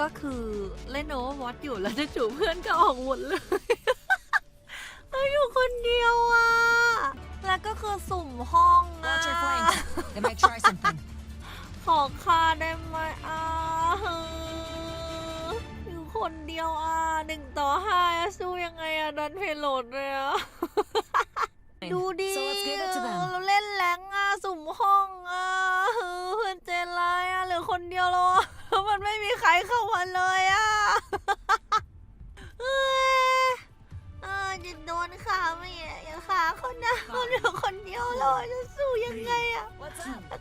ก็คือเล่นโอเวอร์วอตอยู่แล้วจู่ๆเพื่อนก็ออกหมดเลยเราอยู่คนเดียวอะ แล้วก็คือสุ่มห้องอะ Watch your flank. They might try something. ขอค่าได้ไหมอะอยู่คนเดียวอะหนึ่งต่อห้าอะสู้ยังไงอะดันเพลโหลดเลยอะ ดูดิ So let's give it to them. เราเล่นแรงอะสุ่มห้องอะเพื่อนเจนไลน์อะเหลือคนเดียวแล้วอะ นะคนเดียวคนเดียวเลยจะสู้ยังไงอะ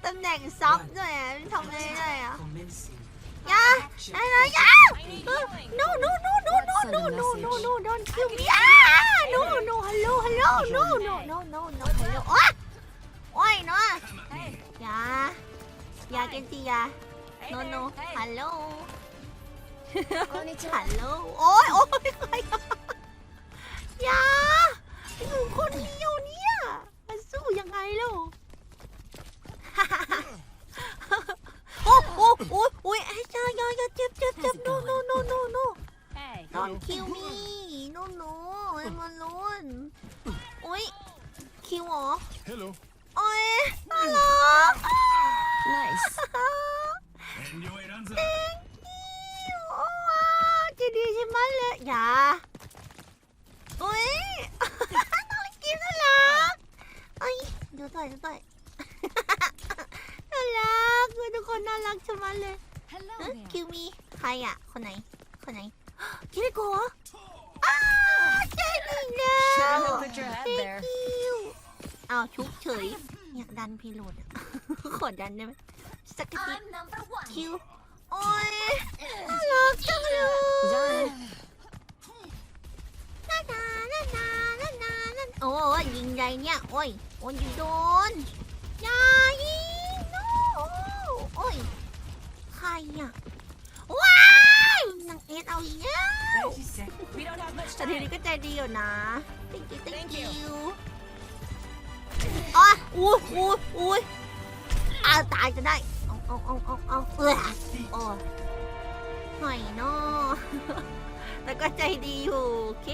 ตำแหน่งซับด้วยอะทำได้ไงอะยาอะไรยา no no no no no no no no no don't kill me อะ no no hello hello no no no no no hello โอ๊ยโอ๊ยเนาะยายาเกนจิยา no no hello hello โอ๊ยโอ๊ย จ้าอย่าอย่าเจ็บเจ็บเจ็บ no no no no no Hey. Don't kill me no no ไอ้มันร้อนโอ้ยคิวเหรอ Hello. โอ้ยน่ารัก Nice. Enjoy Ranza. คิวโอ้ว้าวจะดีใช่ไหมเลยอย่าโอ้ย น้องกินน่ารักเอ้ยเดี๋ยวต่อยเดี๋ยวต่อย น่ารักคือทุกคนน่ารักใช่ไหมเลย Hello เอ๊ะ there. คิวมีใครอะ คนไหน คนไหนคิริโกะอ้าเจ๊ดีแล้ว Shouldn't have put your head คิ there. วอ้าวชุบเฉย อยากดันพีโหลดอะขอดันได้ไหมสักกะติ number one. คิว โอ้ยน่ารักจังเลย Done. นานานานานานานาโอ้ยยิงใหญ่เนี่ย โอ้ย โอ้ยอยู่โดนอย่ายิ แต่ทีนี้ time. ก็ใจดีอยู่นะ thank you thank Thank you you อ๋ออุ้ยอุ้ยอุ้ยอ้าวตายจะได้ เอาเอาเอาเอาเอาเออโอ้ยหน่อยเนาะแต่ก็ใจดีอยู่ โอเค